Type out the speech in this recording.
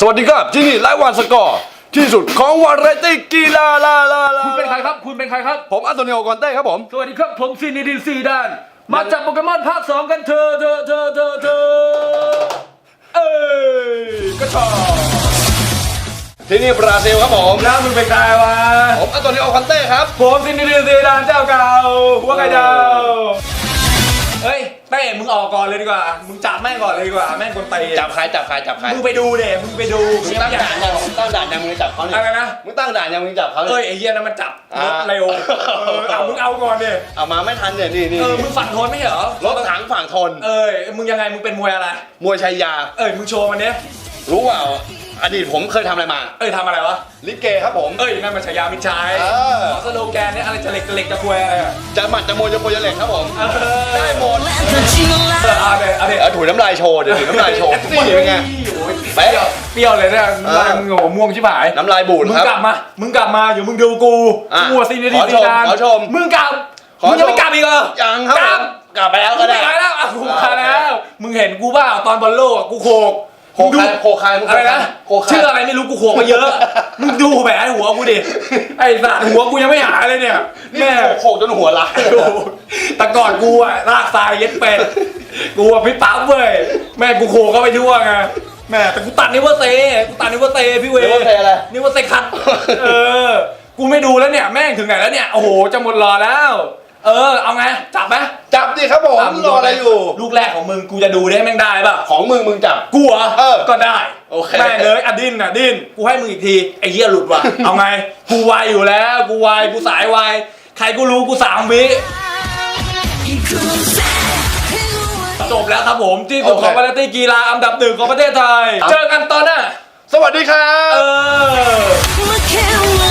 สวัสดีครับที่นี่ไลฟ์วันสกอร์ที่สุดของวาไรตี้กีฬาลาลาลาคุณเป็นใครครับ คุณเป็นใครครับ ผมอันโตนิโอกอนเต้ครับผม สวัสดีครับผมซินดินซีดาน มาจากโปเกมอนภาคสองกันเธอะเธอะเธอะเธอะเธอะเอ้ยกระชอกที่นี่บราซิลครับผมแล้วมึงเป็นใครวะผมอันโตนิโอกอนเต้ครับ ผมซินดินซีดานเจ้าเก่าหัวไก่ดาว เฮ้ยเต้มึงออกก่อนเลยดีกว่า มึงจับแม่งก่อนเลยดีกว่า แม่งคนตีจับใครจับใครจับใครมึงไปดูเด็มึงไปดูมึงตั้งด่านยังมึงตั้งด่านยังมึงจับเขาเนี่ยอะไรนะมึงตั้งด่านยังมึงจับเขาเนี่เอ้ยยไอ้เหี้ยนั่นมันจับรถอ่าเร็วเออเอามึงเอาก่อนดิเอามาไม่ทันเนี่ยนี่นี่เออมึงฝั่งทนไม่ใช่เหรอรถถังฝั่งทน เอ้ยมึงยังไงมึงเป็นมวยอะไร มวยชัยยา เอ้ยมึงโชว์มันเนี้ยรู้เปล่า อดีตผมเคยทำอะไรมา เอ้ยทำอะไรวะ ลิเกครับผม เอ้ยนั่นมันฉายามิตรชัยเออ ขอสโลแกนเนี่ยอะไรจะเหล็กเหล็กจะควยอะไรอะจะหมัดจะมวยจะโปรยจะเหล็กครับผม เออได้หมด เออเอาเดี๋ยวเอาเดี๋ยวเออถุยน้ำลายโชว์เดี๋ยวถุยน้ำลายโชว์นี่เป็นไงโอ้ยเปรี้ยวเปรี้ยวเลยเนี่ยน้ำลายมึงโอ้โหม่วงชิบหายน้ำลายบูดมึงครับ กลับมา มึงกลับมาอยู่มึงดูกูอะกูซีนีดีขอซีชมดานขอชมมึงกลับขอมึงยังไม่ชมกลับอีกเหรอยังครับกลับผมกลับไปแล้วมึก็งไปได้ไหนแล้วอะกูมาแล้ว มึงเห็นกูเปล่าตอนบอลโลกอะกูโขก โคคายโคคายมึงอะไรนะโคคายชื่ออะไรไม่รู้กูโขกมาเยอะ มึงดูแผลหัวกูดิ ไอ้สัตว์หัวกูยังไม่หายเลยเนี่ยนี่แม่โขกจนหัวล้านโอ้โหแต่ก่อนกูอะลากทรายเย็ดเป็ด กูอะพี่ปั๊บเว้ย แม่กูโขกเข้าไปทั่วไงแม่แต่กูตัดนิ้วเซกูตัดนิ้วเซพี่เวเรียกว่าเทอะไรนิ้วเซคัด เออ กูไม่ดูแล้วเนี่ย แม่งถึงไหนแล้วเนี่ย โอ้โห จะหมดรอแล้ว เออเอาไงจับไหมจับดิครับผมรออะไรอยู่ ลูกแรกของมึงกูจะดูได้แม่งได้ป่ะของมึงมึงจับ กูเหรอเออก็ได้โอเคแม่งเลยอะดิ้นอะดิ้นกูให้มึงอีกทีไอ้เหี้ยหลุดว่ะเอาไงกูไวอยู่แล้วกูไวกูสายไวใครกูรู้กูสามวิจบแล้วครับผมที่สุดของวาไรตี้กีฬาอันดับหนึ่งของประเทศไทย เจอกันตอนหน้าสวัสดีครัเอบอ Look at